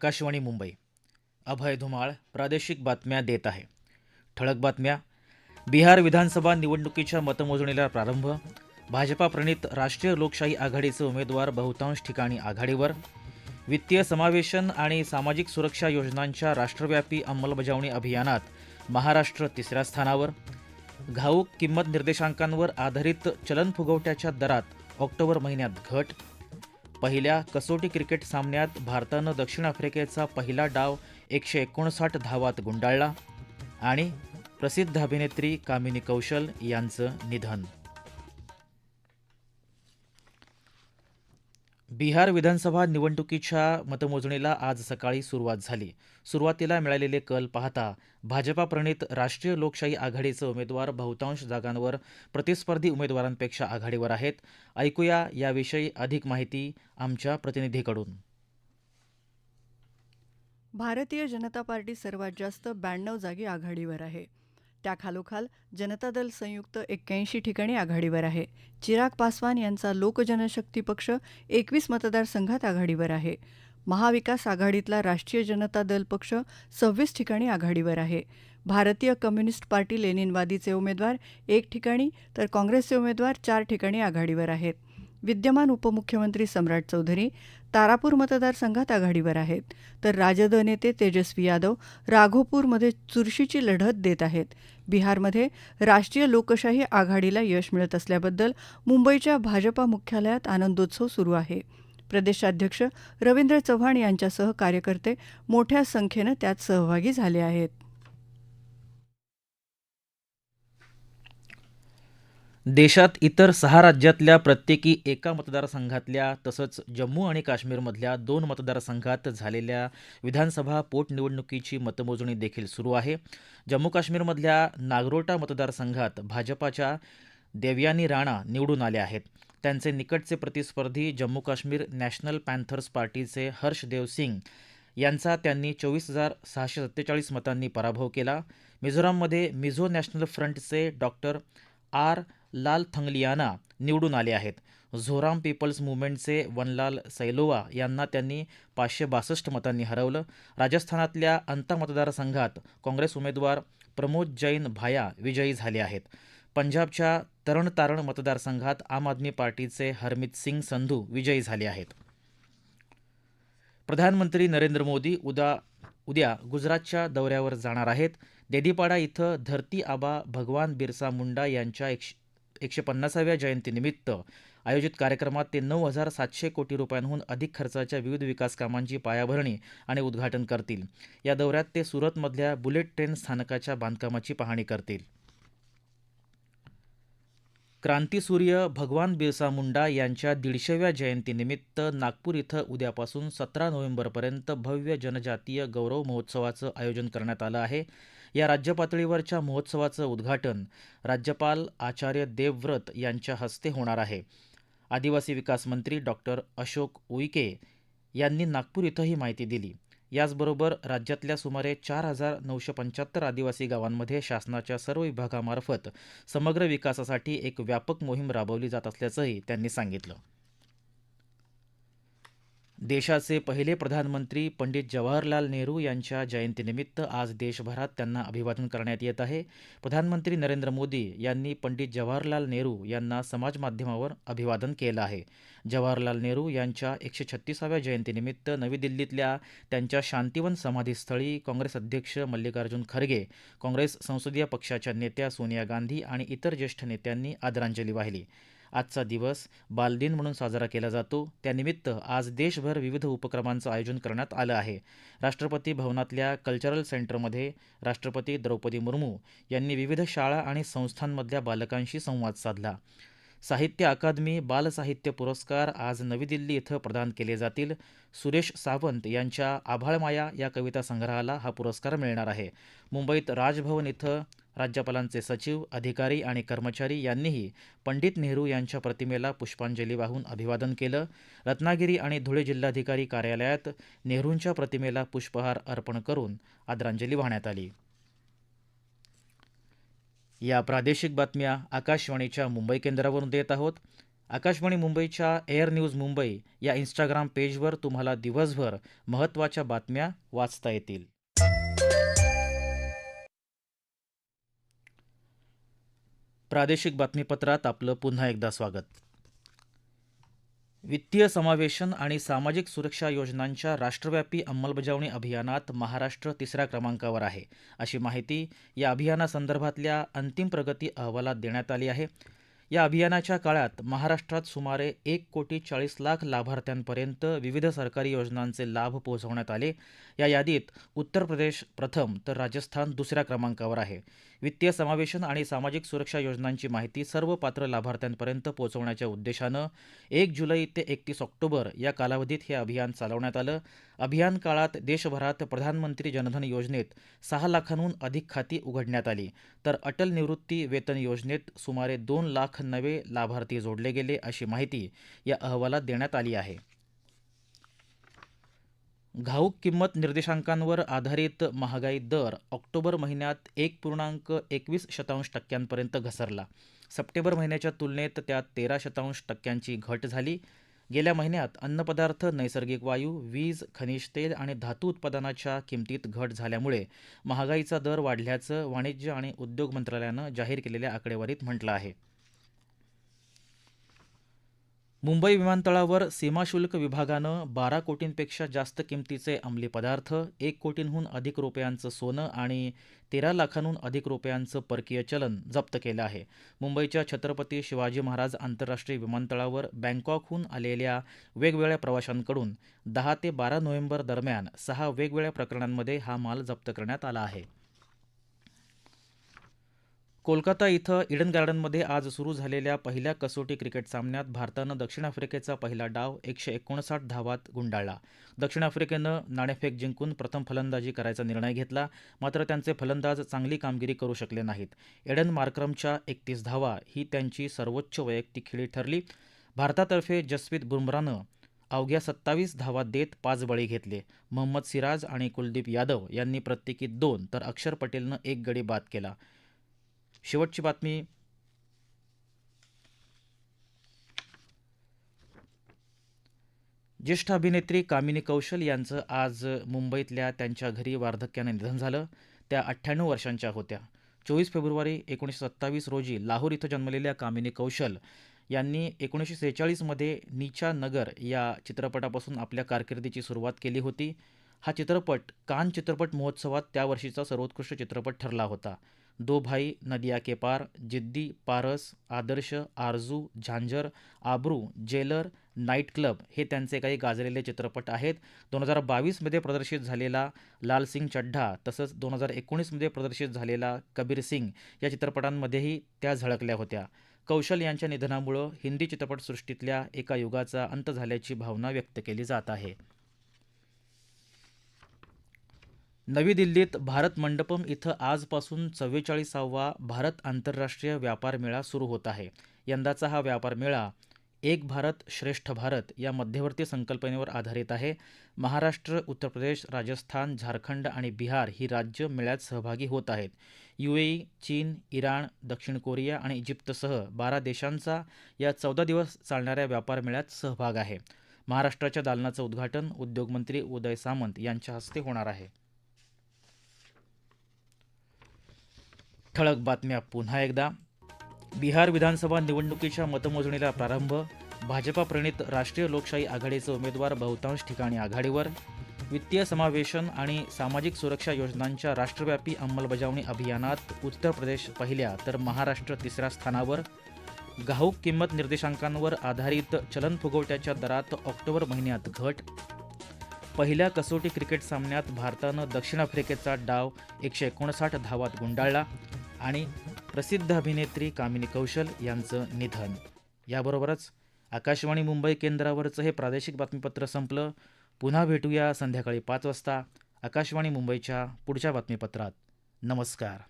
आकाशवाणी मुंबई. अभय धुमाळ प्रादेशिक बातम्या देत आहे. ठळक बातम्या. बिहार विधानसभा निवडणुकीच्या मतमोजणीला प्रारंभ. भाजपाप्रणीत राष्ट्रीय लोकशाही आघाडीचे उमेदवार बहुतांश ठिकाणी आघाडीवर. वित्तीय समावेशन आणि सामाजिक सुरक्षा योजनांच्या राष्ट्रव्यापी अंमलबजावणी अभियानात महाराष्ट्र तिसऱ्या स्थानावर. घाऊक किंमत निर्देशांकांवर आधारित चलन फुगवट्याच्या दरात ऑक्टोबर महिन्यात घट. पहिल्या कसोटी क्रिकेट सामन्यात भारतानं दक्षिण आफ्रिकेचा पहिला डाव एकशे एकोणसाठ धावात गुंडाळला. आणि प्रसिद्ध अभिनेत्री कामिनी कौशल यांचं निधन. बिहार विधानसभा निवडणुकीच्या मतमोजणीला आज सकाळी सुरुवात झाली. सुरुवातीला मिळालेले कल पाहता भाजपा प्रणित राष्ट्रीय लोकशाही आघाडीचे उमेदवार बहुतांश जागांवर प्रतिस्पर्धी उमेदवारांपेक्षा आघाडीवर आहेत. ऐकूया याविषयी अधिक माहिती आमच्या प्रतिनिधीकडून. भारतीय जनता पार्टी सर्वात जास्त ब्याण्णव जागी आघाडीवर आहे. त्याखालोखाल जनता दल संयुक्त एक्क्याऐंशी ठिकाणी आघाडीवर आहे. चिराग पासवान यांचा लोकजनशक्ती पक्ष एकवीस मतदारसंघात आघाडीवर आहे. महाविकास आघाडीतला राष्ट्रीय जनता दल पक्ष सव्वीस ठिकाणी आघाडीवर आहे. भारतीय कम्युनिस्ट पार्टी लेनिनवादीचे उमेदवार एक ठिकाणी तर काँग्रेसचे उमेदवार चार ठिकाणी आघाडीवर आहेत. विद्यमान उपमुख्यमंत्री सम्राट चौधरी तारापूर मतदारसंघात आघाडीवर आहेत. तर राजद नेते तेजस्वी यादव राघोपूरमध्ये चुरशीची लढत देत आहेत. बिहारमध्ये राष्ट्रीय लोकशाही आघाडीला यश मिळत असल्याबद्दल मुंबईच्या भाजपा मुख्यालयात आनंदोत्सव सुरू आहे. प्रदेशाध्यक्ष रवींद्र चव्हाण यांच्यासह कार्यकर्ते मोठ्या संख्येनं त्यात सहभागी झाले आहेत. देशात इतर सहा राज्यातल्या प्रत्येकी एका मतदारसंघातल्या तसंच जम्मू आणि काश्मीरमधल्या दोन मतदारसंघात झालेल्या विधानसभा पोटनिवडणुकीची मतमोजणी देखील सुरू आहे. जम्मू काश्मीरमधल्या नागरोटा मतदारसंघात भाजपाच्या देवयानी राणा निवडून आल्या आहेत. त्यांचे निकटचे प्रतिस्पर्धी जम्मू काश्मीर नॅशनल पॅन्थर्स पार्टीचे हर्षदेव सिंग यांचा त्यांनी चोवीस हजार सहाशे सत्तेचाळीस मतांनी पराभव केला. मिझोराममध्ये मिझो नॅशनल फ्रंटचे डॉक्टर आर. लाल थंगलियाना निवडून आले आहेत. झोराम पीपल्स मुवमेंटचे वनलाल सैलोवा यांना त्यांनी पाचशे बासष्ट मतांनी हरवलं. राजस्थानातल्या अंता मतदारसंघात काँग्रेस उमेदवार प्रमोद जैन भाया विजयी झाले आहेत. पंजाबच्या तरण तारण मतदारसंघात आम आदमी पार्टीचे हरमित सिंग संधू विजयी झाले आहेत. प्रधानमंत्री नरेंद्र मोदी उद्या उद्या गुजरातच्या दौऱ्यावर जाणार आहेत. देदीपाडा इथं धरती आबा भगवान बिरसा मुंडा यांच्या एकशे एकशे पन्नासाव्या जयंतीनिमित्त आयोजित कार्यक्रमात ते नऊ हजार सातशे कोटी रुपयांहून अधिक खर्चाच्या विविध विकास कामांची पायाभरणी आणि उद्घाटन करतील. या दौऱ्यात ते सुरतमधल्या बुलेट ट्रेन स्थानकाच्या बांधकामाची पाहणी करतील. क्रांतीसूर्य भगवान बिरसा मुंडा यांच्या दीडशेव्या जयंतीनिमित्त नागपूर इथं उद्यापासून सतरा नोव्हेंबरपर्यंत भव्य जनजातीय गौरव महोत्सवाचं आयोजन करण्यात आलं आहे. या राज्यपातळीवरच्या महोत्सवाचं उद्घाटन राज्यपाल आचार्य देवव्रत यांच्या हस्ते होणार आहे. आदिवासी विकास मंत्री डॉक्टर अशोक उईके यांनी नागपूर इथं ही माहिती दिली. याचबरोबर राज्यातल्या सुमारे चार हजार नऊशे पंच्याहत्तर आदिवासी गावांमध्ये शासनाच्या सर्व विभागामार्फत समग्र विकासासाठी एक व्यापक मोहीम राबवली जात असल्याचंही त्यांनी सांगितलं. देशाचे पहिले प्रधानमंत्री पंडित जवाहरलाल नेहरू यांच्या जयंतीनिमित्त आज देशभरात त्यांना अभिवादन करण्यात येत आहे. प्रधानमंत्री नरेंद्र मोदी यांनी पंडित जवाहरलाल नेहरू यांना समाज माध्यमावर अभिवादन केलं आहे. जवाहरलाल नेहरू यांच्या एकशे छत्तीसाव्या जयंतीनिमित्त नवी दिल्लीतल्या त्यांच्या शांतिवन समाधीस्थळी काँग्रेस अध्यक्ष मल्लिकार्जुन खरगे काँग्रेस संसदीय पक्षाच्या नेत्या सोनिया गांधी आणि इतर ज्येष्ठ नेत्यांनी आदरांजली वाहिली. आजचा दिवस बालदिन म्हणून साजरा केला जातो. त्यानिमित्त आज देशभर विविध उपक्रमांचं आयोजन करण्यात आलं आहे. राष्ट्रपती भवनातल्या कल्चरल सेंटरमध्ये राष्ट्रपती द्रौपदी मुर्मू यांनी विविध शाळा आणि संस्थांमधल्या बालकांशी संवाद साधला. साहित्य अकादमी बालसाहित्य पुरस्कार आज नवी दिल्ली इथं प्रदान केले जातील. सुरेश सावंत यांच्या आभाळमाया या कविता संग्रहाला हा पुरस्कार मिळणार आहे. मुंबईत राजभवन इथं राज्यपालांचे सचिव अधिकारी आणि कर्मचारी यांनीही पंडित नेहरू यांच्या प्रतिमेला पुष्पांजली वाहून अभिवादन केलं. रत्नागिरी आणि धुळे जिल्हाधिकारी कार्यालयात नेहरूंच्या प्रतिमेला पुष्पहार अर्पण करून आदरांजली वाहण्यात आली. या प्रादेशिक बातम्या आकाशवाणीच्या मुंबई केंद्रावरून देत आहोत. आकाशवाणी मुंबईच्या एअर न्यूज मुंबई या इंस्टाग्राम पेजवर तुम्हाला दिवसभर महत्त्वाच्या बातम्या वाचता येतील. प्रादेशिक बातमीपत्रात आपलं पुन्हा एकदा स्वागत. वित्तीय समावेशन आणि सामाजिक सुरक्षा योजनांच्या राष्ट्रव्यापी अंमलबजावणी अभियानात महाराष्ट्र तिसऱ्या क्रमांकावर आहे अशी माहिती या अभियानासंदर्भातल्या अंतिम प्रगती अहवालात देण्यात आली आहे. या अभियानाच्या काळात महाराष्ट्रात सुमारे एक कोटी चाळीस लाख लाभार्थ्यांपर्यंत विविध सरकारी योजनांचे लाभ पोहोचवण्यात आले. या यादीत उत्तर प्रदेश प्रथम तर राजस्थान दुसऱ्या क्रमांकावर आहे. वित्तीय समावेशन आणि सामाजिक सुरक्षा योजनांची माहिती सर्व पात्र लाभार्थ्यांपर्यंत पोहोचवण्याच्या उद्देशानं एक जुलै ते एकतीस ऑक्टोबर या कालावधीत हे अभियान चालवण्यात आलं. अभियान काळात देशभरात प्रधानमंत्री जनधन योजनेत सहा लाखांहून अधिक खाती उघडण्यात आली. तर अटल निवृत्ती वेतन योजनेत सुमारे दोन लाख नवे लाभार्थी जोडले गेले अशी माहिती या अहवालात देण्यात आली आहे. घाऊक किंमत निर्देशांकांवर आधारित महागाई दर ऑक्टोबर महिन्यात एक पूर्णांक एकवीस शतांश टक्क्यांपर्यंत घसरला. सप्टेंबर महिन्याच्या तुलनेत त्यात तेरा शतांश टक्क्यांची घट झाली. गेल्या महिन्यात अन्नपदार्थ नैसर्गिक वायू वीज खनिज तेल आणि धातू उत्पादनाच्या किमतीत घट झाल्यामुळे महागाईचा दर वाढल्याचं वाणिज्य आणि उद्योग मंत्रालयानं जाहीर केलेल्या आकडेवारीत म्हटलं आहे. मुंबई विमानतळावर सीमाशुल्क विभागानं बारा कोटींपेक्षा जास्त किमतीचे अंमली पदार्थ एक कोटींहून अधिक रुपयांचं सोनं आणि तेरा लाखांहून अधिक रुपयांचं परकीय चलन जप्त केलं आहे. मुंबईच्या छत्रपती शिवाजी महाराज आंतरराष्ट्रीय विमानतळावर बँकॉकहून आलेल्या वेगवेगळ्या प्रवाशांकडून दहा ते बारा नोव्हेंबर दरम्यान सहा वेगवेगळ्या प्रकरणांमध्ये हा माल जप्त करण्यात आला आहे. कोलकाता इथं इडन गार्डनमध्ये आज सुरू झालेल्या पहिल्या कसोटी क्रिकेट सामन्यात भारतानं दक्षिण आफ्रिकेचा पहिला डाव एकशे एकोणसाठ धावात गुंडाळला. दक्षिण आफ्रिकेनं नाणेफेक जिंकून प्रथम फलंदाजी करायचा निर्णय घेतला मात्र त्यांचे फलंदाज चांगली कामगिरी करू शकले नाहीत. एडन मार्क्रमच्या एकतीस धावा ही त्यांची सर्वोच्च वैयक्तिक खेळी ठरली. भारतातर्फे जसप्रीत बुमरानं अवघ्या सत्तावीस धावा देत पाच बळी घेतले. मोहम्मद सिराज आणि कुलदीप यादव यांनी प्रत्येकी दोन तर अक्षर पटेलनं एक गडी बाद केला. शेवटची बातमी. ज्येष्ठ अभिनेत्री कामिनी कौशल यांचं आज मुंबईतल्या त्यांच्या घरी वार्धक्यानं निधन झालं. त्या अठ्ठ्याण्णव वर्षांच्या होत्या. चोवीस फेब्रुवारी एकोणीसशे सत्तावीस रोजी लाहोर इथं जन्मलेल्या कामिनी कौशल यांनी एकोणीसशे सेहेचाळीसमध्ये नीचा नगर या चित्रपटापासून आपल्या कारकिर्दीची सुरुवात केली होती. हा चित्रपट कान चित्रपट महोत्सवात त्या वर्षीचा सर्वोत्कृष्ट चित्रपट ठरला होता. दो भाई नदिया के पार Ziddi Paras Adarsh Aarzoo Jhanjhar Aabroo Jailer Night Club हे त्यांचे काही गाजलेले चित्रपट आहेत. दोन हजार बावीसमध्ये प्रदर्शित झालेला लाल सिंग चड्ढा तसंच दोन हजार एकोणीसमध्ये प्रदर्शित झालेला कबीर सिंग या चित्रपटांमध्येही त्या झळकल्या होत्या. कौशल यांच्या निधनामुळं हिंदी चित्रपटसृष्टीतल्या एका युगाचा अंत झाल्याची भावना व्यक्त केली जात आहे. नवी दिल्लीत भारत मंडपम इथं आजपासून चव्वेचाळीसावा भारत आंतरराष्ट्रीय व्यापार मेळा सुरू होत आहे. यंदाचा हा व्यापार मेळा एक भारत श्रेष्ठ भारत या मध्यवर्ती संकल्पनेवर आधारित आहे. महाराष्ट्र उत्तर प्रदेश राजस्थान झारखंड आणि बिहार ही राज्य मेळ्यात सहभागी होत आहेत. युएई चीन इराण दक्षिण कोरिया आणि इजिप्तसह बारा देशांचा या चौदा दिवस चालणाऱ्या व्यापार मेळ्यात सहभाग आहे. महाराष्ट्राच्या दालनाचं उद्घाटन उद्योगमंत्री उदय सामंत यांच्या हस्ते होणार आहे. ठळक बातम्या पुन्हा एकदा. बिहार विधानसभा निवडणुकीच्या मतमोजणीला प्रारंभ. भाजपा प्रणित राष्ट्रीय लोकशाही आघाडीचे उमेदवार बहुतांश ठिकाणी आघाडीवर. वित्तीय समावेशन आणि सामाजिक सुरक्षा योजनांच्या राष्ट्रव्यापी अंमलबजावणी अभियानात उत्तर प्रदेश पहिल्या तर महाराष्ट्र तिसऱ्या स्थानावर. घाऊक किंमत निर्देशांकांवर आधारित चलन फुगवट्याच्या दरात ऑक्टोबर महिन्यात घट. पहिल्या कसोटी क्रिकेट सामन्यात भारतानं दक्षिण आफ्रिकेचा डाव एकशे एकोणसाठ धावात गुंडाळला. आणि प्रसिद्ध अभिनेत्री कामिनी कौशल यांचं निधन. याबरोबरच आकाशवाणी मुंबई केंद्रावरचं हे प्रादेशिक बातमीपत्र संपलं. पुन्हा भेटूया संध्याकाळी पाच वाजता आकाशवाणी मुंबईच्या पुढच्या बातमीपत्रात. नमस्कार.